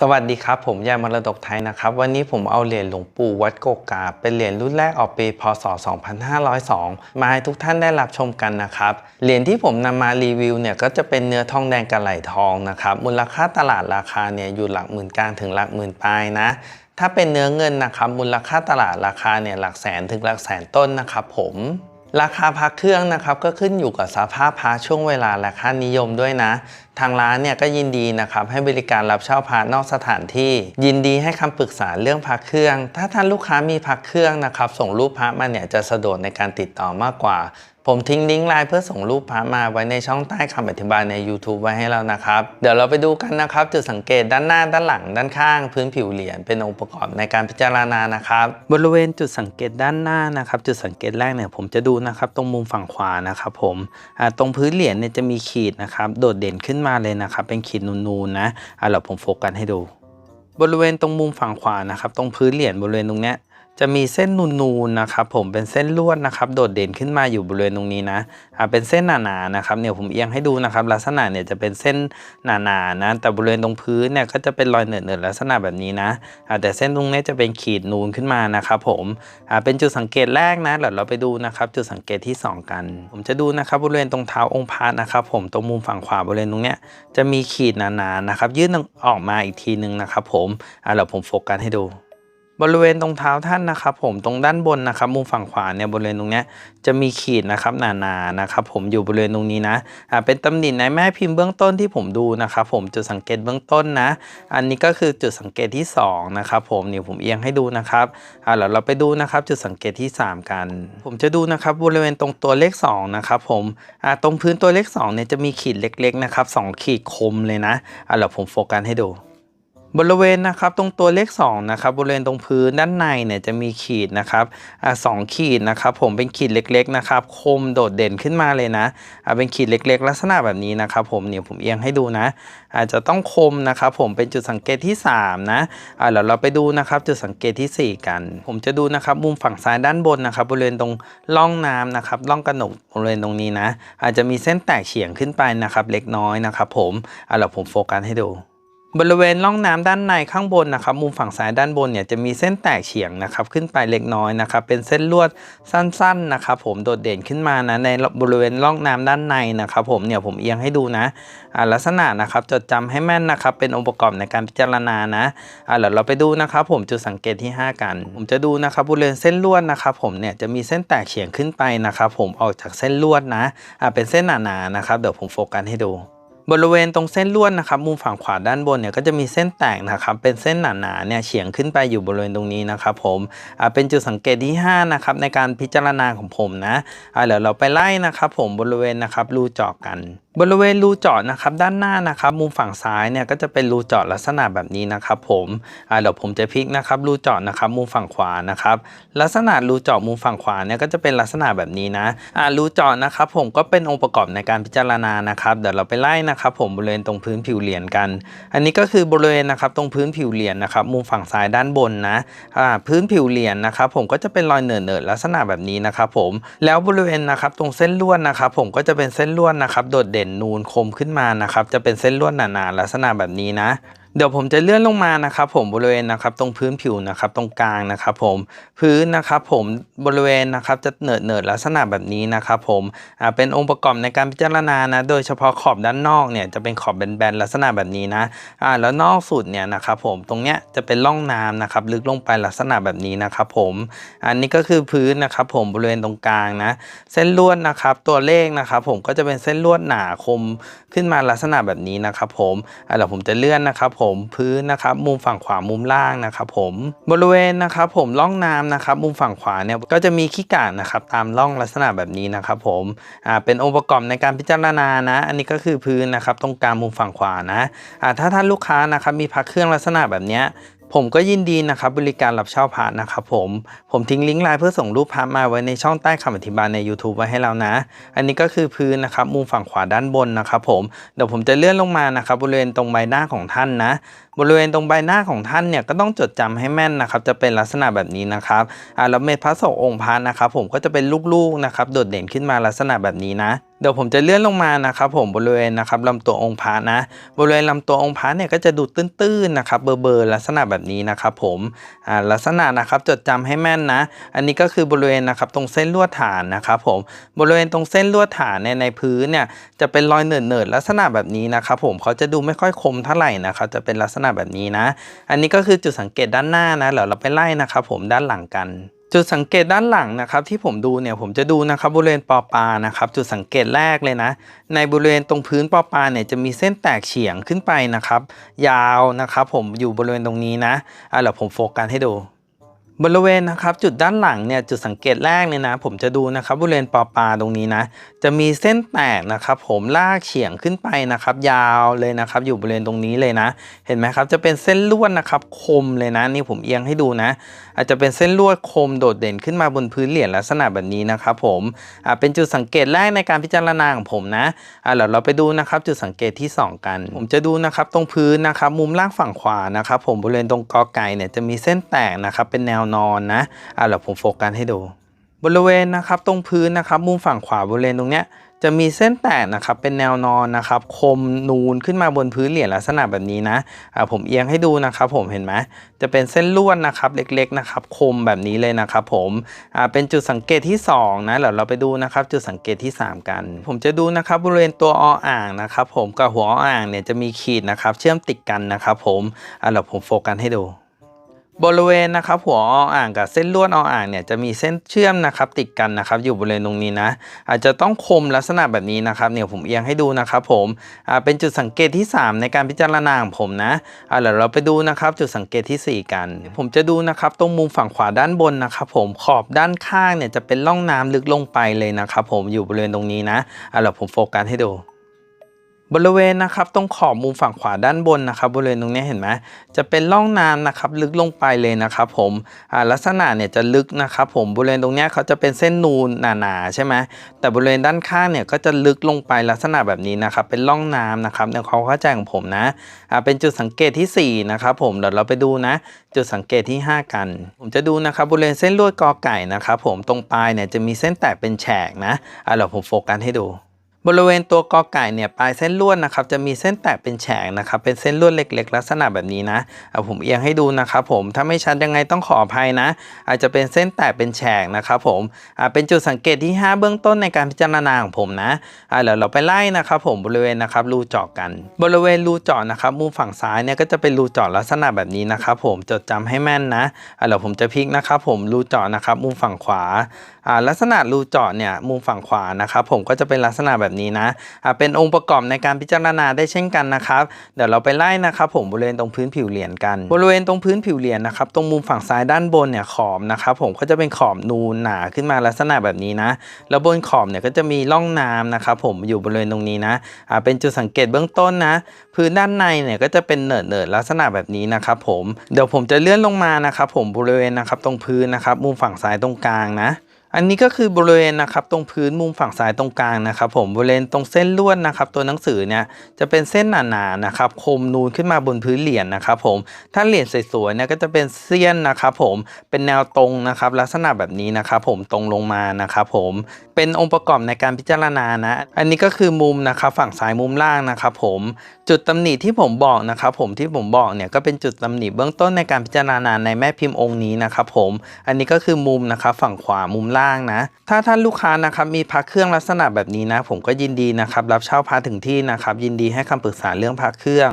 สวัสดีครับ ผมยายมรดกไทยนะครับ วันนี้ผมเอาเหรียญหลวงปู่วัดโกกา เป็นเหรียญรุ่นแรกออกปีพศ 2502 มาให้ทุกท่านได้รับชมกันนะครับ เหรียญที่ผมนำมารีวิวเนี่ยก็จะเป็นเนื้อทองแดงกระไหลทองนะครับ มูลค่าตลาดราคาเนี่ยอยู่หลักหมื่นกลางถึงหลักหมื่นปลายนะ ถ้าเป็นเนื้อเงินนะครับ มูลค่าตลาดราคาเนี่ยหลักแสนถึงหลักแสนต้นนะครับผมราคาพักเครื่องนะครับก็ขึ้นอยู่กับสภาพพระช่วงเวลาและค่านิยมด้วยนะ ทางร้านเนี่ยก็ยินดีนะครับให้บริการรับเช่าพระนอกสถานที่ ยินดีให้คำปรึกษาเรื่องพักเครื่อง ถ้าท่านลูกค้ามีพักเครื่องนะครับส่งรูปพระมาเนี่ยจะสะดวกในการติดต่อมากกว่า ผมทิ้งลิงก์ไลน์เพื่อส่งรูปพระมาไว้ในช่องใต้คำอธิบายใน YouTube ไว้ให้เรานะครับ เดี๋ยวเราไปดูกันนะครับจุดสังเกตด้านหน้าด้านหลังด้านข้าง พื้นผิวเหรียญเป็นองค์ประกอบในการพิจารณานะครับบริเวณจุดสังเกตด้านหน้านะครับจุดสังเกตแรกเนี่ยผมจะดูนะครับตรงมุมฝั่งขวานะครับผมตรงพื้นเหรียญเนี่ยจะมีขีดนะครับโดดเด่นขึ้นมาเลยนะครับ เป็นขีดนูนๆนะอ่าเราผมโฟกัสให้ดู บริเวณตรงมุมฝั่งขวานะครับ ตรงพื้นเหรียญบริเวณตรงเนี้ย จะมีเส้นนูนๆนะครับผมเป็นเส้นลวดนะครับ โดดเด่นขึ้นมาอยู่บริเวณตรงนี้นะอ่าเป็นเส้นหนาๆนะครับเนี่ยผมเอียงให้ดูนะครับ ลักษณะเนี่ยจะเป็นเส้นหนาๆนะแต่บริเวณตรงพื้นเนี่ยก็จะเป็นรอยเหนืดๆลักษณะแบบนี้นะอ่าแต่เส้นตรงนี้จะเป็นขีดนูนขึ้นมานะครับผมอ่าเป็นจุดสังเกตแรกนะเดี๋ยวเราไปดูนะครับ จุดสังเกตที่สองกัน ผมจะดูนะครับบริเวณตรงเท้าองค์พระนะครับ ผมตรงมุมฝั่งขวาบริเวณตรงเนี้ยจะมีขีดหนาๆนะครับยื่นออกมาอีกทีหนึ่งนะครับ ผมอ่าเดี๋ยวผมโฟกัสให้ดู บริเวณตรงเท้าท่านนะครับผมตรงด้านบนนะครับมุมฝั่งขวาเนี่ยบริเวณตรงเนี้ยจะมีขีดนะครับหนาๆนะครับผมอยู่บริเวณตรงนี้นะอ่าเป็นตำหนิในแม่พิมพ์เบื้องต้นที่ผมดูนะครับผมจุดสังเกตเบื้องต้นนะ อันนี้ก็คือจุดสังเกตที่สองนะครับผมนี่ผมเอียงให้ดูนะครับอ่าเดี๋ยวเราไปดูนะครับจุดสังเกตที่สามกัน ผมจะดูนะครับบริเวณตรงตัวเลขสองนะครับผมอ่าตรงพื้นตัวเลขสองเนี่ยจะมีขีดเล็กๆนะครับสองขีดคมเลยนะอ่าเดี๋ยวผมโฟกัสให้ดู บริเวณนะครับตรงตัวเลข2นะครับบริเวณตรงพื้นด้านในเนี่ยจะมีขีดนะครับอ่าสองขีดนะครับผมเป็นขีดเล็กๆนะครับคมโดดเด่นขึ้นมาเลยนะอ่าเป็นขีดเล็กๆ ลักษณะแบบนี้นะครับผมเนี่ยผมเอียงให้ดูนะ อาจจะต้องคมนะครับผมเป็นจุดสังเกตที่3นะอ่าเดี๋ยวเราไปดูนะครับจุดสังเกตทีสี่4 กัน ผมจะดูนะครับมุมฝั่งซ้ายด้านบนนะครับบริเวณตรงร่องน้ำนะครับร่องกระหนกบริเวณตรงนี้นะ อาจจะมีเส้นแตกเฉียงขึ้นไปนะครับเล็กน้อยนะครับผมอ่าเดี๋ยวผมโฟกัสให้ดู บริเวณร่องน้ำด้านในข้างบนนะครับมุมฝั่งซ้ายด้านบนเนี่ยจะมีเส้นแตกเฉียงนะครับขึ้นไปเล็กน้อยนะครับเป็นเส้นลวดสั้นๆนะครับผมโดดเด่นขึ้นมานะในบริเวณร่องน้ำด้านในนะครับผมเนี่ยผมเอียงให้ดูนะอ่าลักษณะนะครับจดจำให้แม่นนะครับเป็นองค์ประกอบในการพิจารณานะอ่าเดี๋ยวเราไปดูนะครับผมจุดสังเกตที่ 5 กัน ผมจะดูนะครับบริเวณเส้นลวดนะครับผมเนี่ยจะมีเส้นแตกเฉียงขึ้นไปนะครับผมออกจากเส้นลวดนะอ่าเป็นเส้นหนาๆนะครับเดี๋ยวผมโฟกัสให้ดู บริเวณตรงเส้นลวดนะครับมุมฝั่งขวาด้านบนเนี่ยก็จะมีเส้นแตกนะครับเป็นเส้นหนาๆเนี่ยเฉียงขึ้นไปอยู่บริเวณตรงนี้นะครับผมอ่าเป็นจุดสังเกตที่ 5 นะครับในการพิจารณาของผมนะอ่าเดี๋ยวเราไปไล่นะครับผมบริเวณนะครับรูเจาะกัน บริเวณรูเจาะนะครับด้านหน้านะครับมุมฝั่งซ้ายเนี่ยก็จะเป็นรูเจาะลักษณะแบบนี้นะครับผมเดี๋ยวผมจะพลิกนะครับรูเจาะนะครับมุมฝั่งขวานะครับลักษณะรูเจาะมุมฝั่งขวาเนี่ยก็จะเป็นลักษณะแบบนี้นะรูเจาะนะครับผมก็เป็นองค์ประกอบในการพิจารณานะครับเดี๋ยวเราไปไล่นะครับผมบริเวณตรงพื้นผิวเหรียญกัน อันนี้ก็คือบริเวณนะครับตรงพื้นผิวเหรียญนะครับมุมฝั่งซ้ายด้านบนนะพื้นผิวเหรียญนะครับผมก็จะเป็นรอยเหนือๆลักษณะแบบนี้นะครับผมแล้วบริเวณนะครับตรงเส้นลวดนะครับผมก็จะเป็นเส้นลวดนะครับโดดเด่นนูนคมขึ้นมานะครับ จะเป็นเส้นลวดหนาๆลักษณะแบบนี้นะ เดี๋ยวผมจะเลื่อนลงมานะครับผมบริเวณนะครับตรงพื้นผิวนะครับตรงกลางนะครับผมพื้นนะครับผมบริเวณนะครับจะเนิดเนิดลักษณะแบบนี้นะครับผมอ่าเป็นองค์ประกอบในการพิจารณานะโดยเฉพาะขอบด้านนอกเนี่ยจะเป็นขอบแบนๆลักษณะแบบนี้นะอ่าแล้วนอกสุดเนี่ยนะครับผมตรงเนี้ยจะเป็นร่องน้ำนะครับลึกลงไปลักษณะแบบนี้นะครับผมอันนี้ก็คือพื้นนะครับผมบริเวณตรงกลางนะเส้นลวดนะครับตัวเลขนะครับผมก็จะเป็นเส้นลวดหนาคมขึ้นมาลักษณะแบบนี้นะครับผมอ่าเดี๋ยวผมจะเลื่อนนะครับผมพื้นนะครับมุมฝั่งขวามุมล่างนะครับผมบริเวณนะครับผมร่องน้ำนะครับมุมฝั่งขวาเนี่ยก็จะมีขี้กาดนะครับตามร่องลักษณะแบบนี้นะครับผมอ่าเป็นองค์ประกอบในการพิจารณานะ อันนี้ก็คือพื้นนะครับตรงกลางมุมฝั่งขวานะอ่าถ้าท่านลูกค้านะครับมีพักเครื่องลักษณะแบบเนี้ย ผมก็ยินดีนะครับบริการรับเช่าพระนะครับผม ผมทิ้งลิงก์ไลน์เพื่อส่งรูปพระมาไว้ในช่องใต้คำอธิบายใน YouTube ไว้ให้เรานะ อันนี้ก็คือพื้นนะครับมุมฝั่งขวาด้านบนนะครับผม เดี๋ยวผมจะเลื่อนลงมานะครับบริเวณตรงใบหน้าของท่านนะบริเวณตรงใบหน้าของท่านเนี่ยก็ต้องจดจำให้แม่นนะครับ จะเป็นลักษณะแบบนี้นะครับอ่าแล้วเม็ดพระโสองค์พระนะครับ ผมก็จะเป็นลูกๆนะครับโดดเด่นขึ้นมาลักษณะแบบนี้นะเดี๋ยวผมจะเลื่อนลงมานะครับ ผมบริเวณนะครับลำตัวองค์พระนะ บริเวณลำตัวองค์พระเนี่ยก็จะดูตื้นๆนะครับเบอร์เบอร์ลักษณะแบบนี้นะครับ ผมอ่าลักษณะนะครับจดจำให้แม่นนะ อันนี้ก็คือบริเวณนะครับตรงเส้นลวดฐานนะครับ ผมบริเวณตรงเส้นลวดฐานเนี่ยในพื้นเนี่ยจะเป็นรอยเนิร์ดๆลักษณะแบบนี้นะครับ ผมเขาจะดูไม่ค่อยคมเท่าไหร่นะครับจะเป็นลักษณะแบบนี้นะ อันนี้ก็คือจุดสังเกตด้านหน้านะเดี๋ยวเราไปไล่นะครับผมด้านหลังกันจุดสังเกตด้านหลังนะครับที่ผมดูเนี่ยผมจะดูนะครับบริเวณปอปานะครับจุดสังเกตแรกเลยนะ ในบริเวณตรงพื้นปอปาเนี่ยจะมีเส้นแตกเฉียงขึ้นไปนะครับ ยาวนะครับผมอยู่บริเวณตรงนี้นะอะเดี๋ยวผมโฟกัสให้ดู บริเวณนะครับจุดด้านหลังเนี่ยจุดสังเกตแรกเนี่ยนะ ผมจะดูนะครับบริเวณปอปลาตรงนี้นะ จะมีเส้นแตกนะครับ ผมลากเฉียงขึ้นไปนะครับ ยาวเลยนะครับ อยู่บริเวณตรงนี้เลยนะ เห็นไหมครับจะเป็นเส้นลวดนะครับคมเลยนะ นี่ผมเอียงให้ดูนะ อาจจะเป็นเส้นลวดคมโดดเด่นขึ้นมาบนพื้นเหรียญลักษณะแบบนี้นะครับผมอ่าเป็นจุดสังเกตแรกในการพิจารณาของผมนะอ่าเดี๋ยวเราไปดูนะครับ จุดสังเกตที่ 2 กัน ผมจะดูนะครับตรงพื้นนะครับ มุมล่างฝั่งขวานะครับ ผมบริเวณตรงกอไก่เนี่ยจะมีเส้นแตกนะครับเป็นแนวนอนนะอ่าเดี๋ยวผมโฟกัสให้ดู บริเวณนะครับตรงพื้นนะครับมุมฝั่งขวาบริเวณตรงเนี้ยจะมีเส้นแตกนะครับเป็นแนวนอนนะครับคมนูนขึ้นมาบนพื้นเหรียญลักษณะแบบนี้นะอ่าผมเอียงให้ดูนะครับผมเห็นไหมจะเป็นเส้นลวดนะครับเล็กๆนะครับคมแบบนี้เลยนะครับผมอ่าเป็นจุดสังเกตที่2นะเดี๋ยวเราไปดูนะครับจุดสังเกตที่ 3 กัน ผมจะดูนะครับบริเวณตัวออ่างนะครับผมกับหัวออ่างเนี่ยจะมีขีดนะครับเชื่อมติดกันนะครับผมอ่าเดี๋ยวผมโฟกัสให้ดู บริเวณนะครับหัวออ่างกับเส้นลวดออ่างเนี่ยจะมีเส้นเชื่อมนะครับติดกันนะครับอยู่บริเวณตรงนี้นะ อาจจะต้องคมลักษณะแบบนี้นะครับเนี่ยผมเอียงให้ดูนะครับผมอ่าเป็นจุดสังเกตที่ 3 ในการพิจารณาของผมนะอ่าเดี๋ยวเราไปดูนะครับจุดสังเกตทีสี่4 กัน ผมจะดูนะครับตรงมุมฝั่งขวาด้านบนนะครับผมขอบด้านข้างเนี่ยจะเป็นร่องน้ำลึกลงไปเลยนะครับผมอยู่บริเวณตรงนี้นะอ่าเดี๋ยวผมโฟกัสให้ดู บริเวณนะครับตรงขอบมุมฝั่งขวาด้านบนนะครับบริเวณตรงนี้เห็นไหมจะเป็นร่องน้ำนะครับลึกลงไปเลยนะครับผมลักษณะเนี่ยจะลึกนะครับผมบริเวณตรงนี้เขาจะเป็นเส้นนูนหนาๆใช่ไหมแต่บริเวณด้านข้างเนี่ยก็จะลึกลงไปลักษณะแบบนี้นะครับเป็นร่องน้ำนะครับในความเข้าใจของผมนะเป็นจุดสังเกตที่4นะครับผมเดี๋ยวเราไปดูนะ จุดสังเกตที่ 5 กัน ผมจะดูนะครับบริเวณเส้นลวดกอไก่นะครับผมตรงปลายเนี่ยจะมีเส้นแตกเป็นแฉกนะอ่าเดี๋ยวผมโฟกัสให้ดู บริเวณตัวกอไก่เนี่ยปลายเส้นลวดนะครับจะมีเส้นแตกเป็นแฉกนะครับเป็นเส้นลวดเล็ก ๆ ลักษณะแบบนี้นะเอาผมเอียงให้ดูนะครับผมถ้าไม่ชัดยังไงต้องขออภัยนะ อาจจะเป็นเส้นแตกเป็นแฉกนะครับผมอ่าเป็นจุดสังเกตที่ 5 เบื้องต้นในการพิจารณาของผมนะอ่าเดี๋ยวเราไปไล่นะครับผมบริเวณนะครับรูเจาะกัน บริเวณรูเจาะนะครับมุมฝั่งซ้ายเนี่ยก็จะเป็นรูเจาะลักษณะแบบนี้นะครับผมจดจำให้แม่นนะอ่าเดี๋ยวผมจะพลิกนะครับผมรูเจาะนะครับมุมฝั่งขวาอ่าลักษณะรูเจาะเนี่ยมุมฝั่งขวานะครับผมก็จะเป็นลักษณะแบบนี้นะอ่าเป็นองค์ประกอบในการพิจารณาได้เช่นกันนะครับ เดี๋ยวเราไปไล่นะครับ ผมบริเวณตรงพื้นผิวเหรียญกัน บริเวณตรงพื้นผิวเหรียญนะครับตรงมุมฝั่งซ้ายด้านบนเนี่ยขอบนะครับผมก็จะเป็นขอบนูนหนาขึ้นมาลักษณะแบบนี้นะ แล้วบนขอบเนี่ยก็จะมีร่องน้ำนะครับผมอยู่บริเวณตรงนี้นะอ่าเป็นจุดสังเกตเบื้องต้นนะ พื้นด้านในเนี่ยก็จะเป็นเนิร์ดเนิร์ดๆลักษณะแบบนี้นะครับผมเดี๋ยวผมจะเลื่อนลงมานะครับผมบริเวณนะครับตรงพื้นนะครับมุมฝั่งซ้ายตรงกลางนะ อันนี้ก็คือบริเวณนะครับตรงพื้นมุมฝั่งซ้ายตรงกลางนะครับ ผมบริเวณตรงเส้นลวดนะครับ ตัวหนังสือเนี่ยจะเป็นเส้นหนาๆนะครับคมนูนขึ้นมาบนพื้นเหรียญนะครับ ผมถ้าเหรียญสวยๆเนี่ยก็จะเป็นเสี้ยนนะครับ ผมเป็นแนวตรงนะครับ ลักษณะแบบนี้นะครับ ผมตรงลงมานะครับผมเป็นองค์ประกอบในการพิจารณานะ อันนี้ก็คือมุมนะครับ ฝั่งซ้ายมุมล่างนะครับ ผมจุดตำหนิที่ผมบอกนะครับผมที่ผมบอกเนี่ยก็เป็นจุดตำหนิเบื้องต้นในการพิจารณาในแม่พิมพ์องค์นี้นะครับผมอันนี้ก็คือมุมนะครับฝั่งขวามุมล่างนะ ถ้าท่านลูกค้านะครับมีพระเครื่องลักษณะแบบนี้นะ ผมก็ยินดีนะครับรับเช่าพระถึงที่นะครับยินดีให้คำปรึกษาเรื่องพระเครื่อง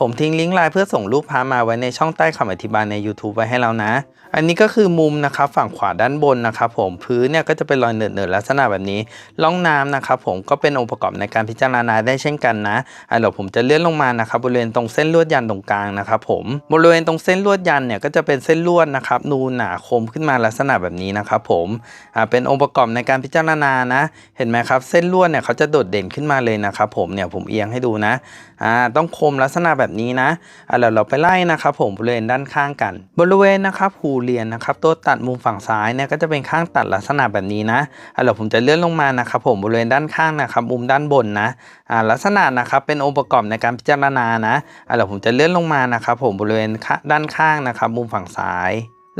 ผมทิ้งลิงก์ไลน์เพื่อส่งรูปพระมาไว้ในช่องใต้คำอธิบายใน YouTube ไว้ให้แล้วนะ อันนี้ก็คือมุมนะครับฝั่งขวาด้านบนนะครับผมพื้นเนี่ยก็จะเป็นรอยเนิร์ดๆลักษณะแบบนี้ร่องน้ำนะครับผมก็เป็นองค์ประกอบในการพิจารณาได้เช่นกันนะอะเดี๋ยวผมจะเลื่อนลงมานะครับบริเวณตรงเส้นลวดยันตรงกลางนะครับผมบริเวณตรงเส้นลวดยันเนี่ยก็จะเป็นเส้นลวดนะครับนูนหนาคมขึ้นมาลักษณะแบบนี้นะครับผมอ่าเป็นองค์ประกอบในการพิจารณานะ เห็นไหมครับเส้นลวดเนี่ยเขาจะโดดเด่นขึ้นมาเลยนะครับผมเนี่ยผมเอียงให้ดูนะอ่าต้องคมลักษณะแบบแบบนี้นะอะเดี๋ยวเราไปไล่นะครับผมบริเวณด้านข้างกัน บริเวณนะครับหูเหรียญนะครับตัวตัดมุมฝั่งซ้ายเนี่ยก็จะเป็นข้างตัดลักษณะแบบนี้นะอะเดี๋ยวผมจะเลื่อนลงมานะครับผมบริเวณด้านข้างนะครับมุมด้านบนนะอ่าลักษณะนะครับเป็นองค์ประกอบในการพิจารณานะอะเดี๋ยวผมจะเลื่อนลงมานะครับผมบริเวณด้านข้างนะครับมุมฝั่งซ้าย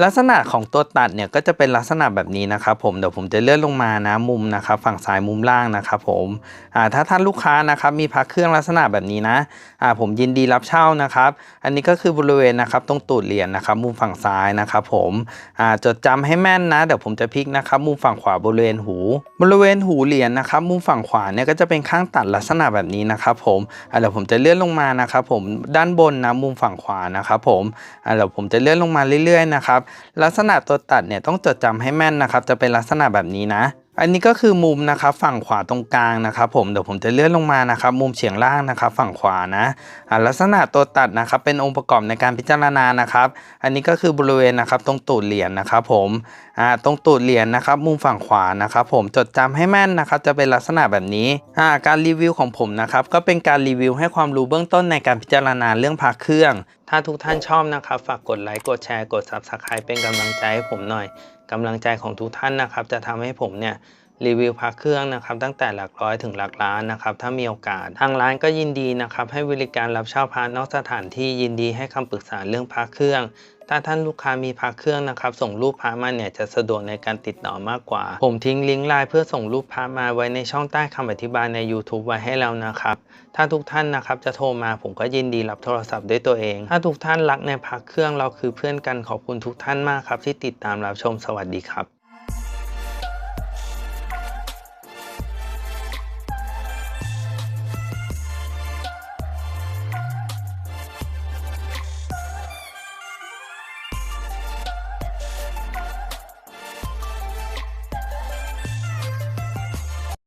ลักษณะของตัวตัดเนี่ยก็จะเป็นลักษณะแบบนี้นะครับผมเดี๋ยวผมจะเลื่อนลงมานะมุมนะครับฝั่งซ้ายมุมล่างนะครับผมอ่าถ้าท่านลูกค้านะครับมีพักเครื่องลักษณะแบบนี้นะอ่าผมยินดีรับเช่านะครับ อันนี้ก็คือบริเวณนะครับตรงตูดเหรียญนะครับมุมฝั่งซ้ายนะครับผมอ่าจดจำให้แม่นนะเดี๋ยวผมจะพลิกนะครับมุมฝั่งขวาบริเวณหู บริเวณหูเหรียญนะครับมุมฝั่งขวาเนี่ยก็จะเป็นข้างตัดลักษณะแบบนี้นะครับผมอ่าเดี๋ยวผมจะเลื่อนลงมานะครับผมด้านบนนะมุมฝั่งขวานะครับผมอ่าเดี๋ยวผมจะเลื่อนลงมาเรื่อยๆนะครับลักษณะตัวตัดเนี่ยต้องจดจำให้แม่นนะครับ จะเป็นลักษณะแบบนี้นะ อันนี้ก็คือมุมนะครับฝั่งขวาตรงกลางนะครับผมเดี๋ยวผมจะเลื่อนลงมานะครับ มุมเฉียงล่างนะครับ ฝั่งขวานะลักษณะตัวตัดนะครับ เป็นองค์ประกอบในการพิจารณานะครับ อันนี้ก็คือบริเวณนะครับ ตรงตูดเหรียญนะครับ ผมตรงตูดเหรียญนะครับ มุมฝั่งขวานะครับ ผมจดจำให้แม่นนะครับ จะเป็นลักษณะแบบนี้การรีวิวของผมนะครับ ก็เป็นการรีวิวให้ความรู้เบื้องต้นในการพิจารณาเรื่องพาเครื่อง ถ้าทุกท่านชอบนะครับ ฝากกดไลค์กดแชร์กด Subscribe เป็นกำลังใจให้ผมหน่อย กำลังใจของทุกท่านนะครับ จะทำให้ผมเนี่ยรีวิวพระเครื่องนะครับตั้งแต่หลักร้อยถึงหลักล้านนะครับถ้ามีโอกาส ทางร้านก็ยินดีนะครับให้บริการรับเช่าพระนอกสถานที่ยินดีให้คำปรึกษาเรื่องพระเครื่อง ถ้าท่านลูกค้ามีพระเครื่องนะครับ ส่งรูปพระมาเนี่ยจะสะดวกในการติดต่อมากกว่า ผมทิ้งลิงก์ไลน์เพื่อส่งรูปพระมาไว้ในช่องใต้คำอธิบายใน YouTube ไว้ให้แล้วนะครับ ถ้าทุกท่านนะครับจะโทรมาผมก็ยินดีรับโทรศัพท์ด้วยตัวเอง ถ้าทุกท่านรักในพักเครื่องเราคือเพื่อนกันขอบคุณทุกท่านมากครับที่ติดตามรับชมสวัสดีครับ